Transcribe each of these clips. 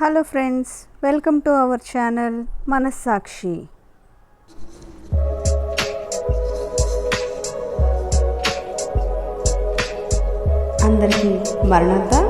Hello friends welcome to our channel Manassakshi. అందరికీ మరణంతా?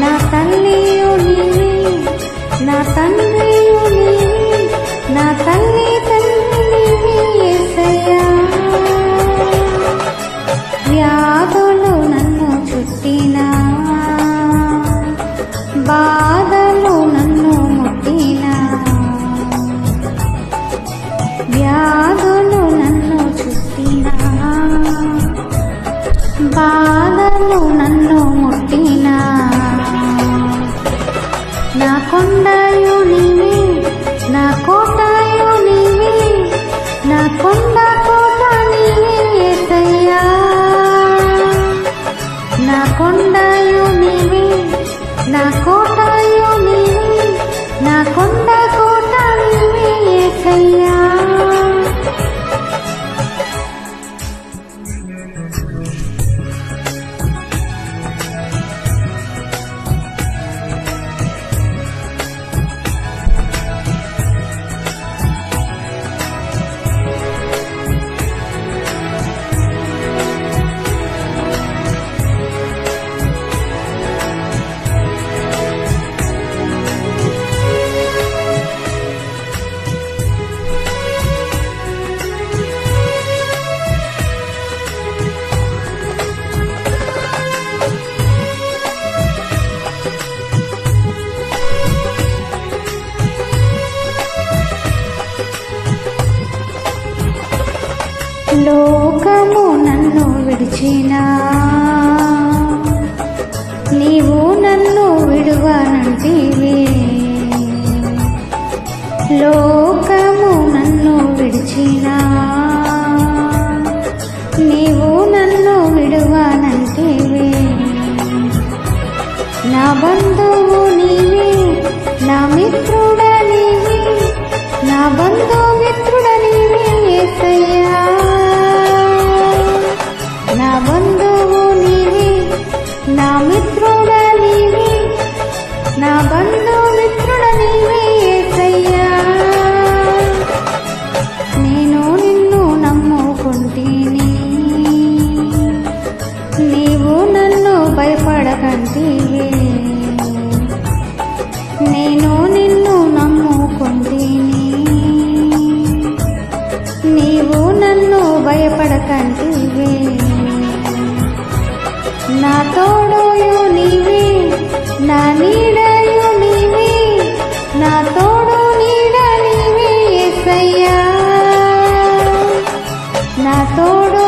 నా తల్లియు నీవే నా తండ్రియు నీవే నా తల్లి తండ్రి నీవే యేసయ్యా వ్యాధులు నన్ను చుట్టినా బాధలు నన్ను ముట్టినా. వ్యాధులు నన్ను చుట్టినా బాధలు నా కొండయు నీవే నా కోటయు నీవే నా కొండ కోట నీవే యేసయ్యా నా కొండయు నీవే నా కోటయు నీవే నా కొండ కోట నీవే యేసయ్యా లోకము నన్ను విడిచినా. నీవు నన్ను విడువనంటివి. లోకము నన్ను విడిచినా. నీవు నన్ను విడువనంటివి. నా బంధువు నీవే నా మిత్రుడ నీవే నా బంధువు నీవు నన్ను భయపడకంటివే. నేను నిన్ను నమ్ముకుంటేని. నీవు నన్ను భయపడకంటివే. నా తోడయు నీవే నా నీడయు నీవే నా తోడు నీడ నీవే యేసయ్యా నా తోడు